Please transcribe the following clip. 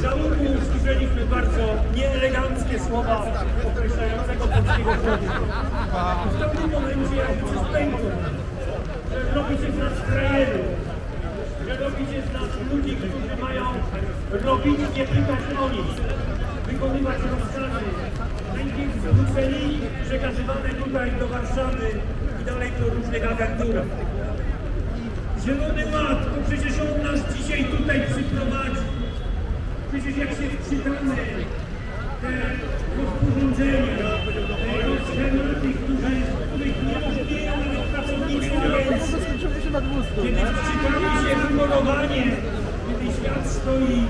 Załóżmy usłyszeliśmy bardzo nieeleganckie słowa określającego polskiego człowieka. W tym momencie ja się spędzę, że robicie z nas frajerów, że robicie z nas ludzi, którzy mają robić, nie pytać o nic, wykonywać rozkazy, najpierw Brukseli przekazywane tutaj do Warszawy i dalej do różnych agentur. Zielony to przecież on nas dzisiaj tutaj przyprowadzi. Przecież jak się wczytamy te rozporządzenia, te schematy, które, których nie rozumieją nawet pracownicy agencji. Kiedy wczytamy się w polowanie, kiedy świat stoi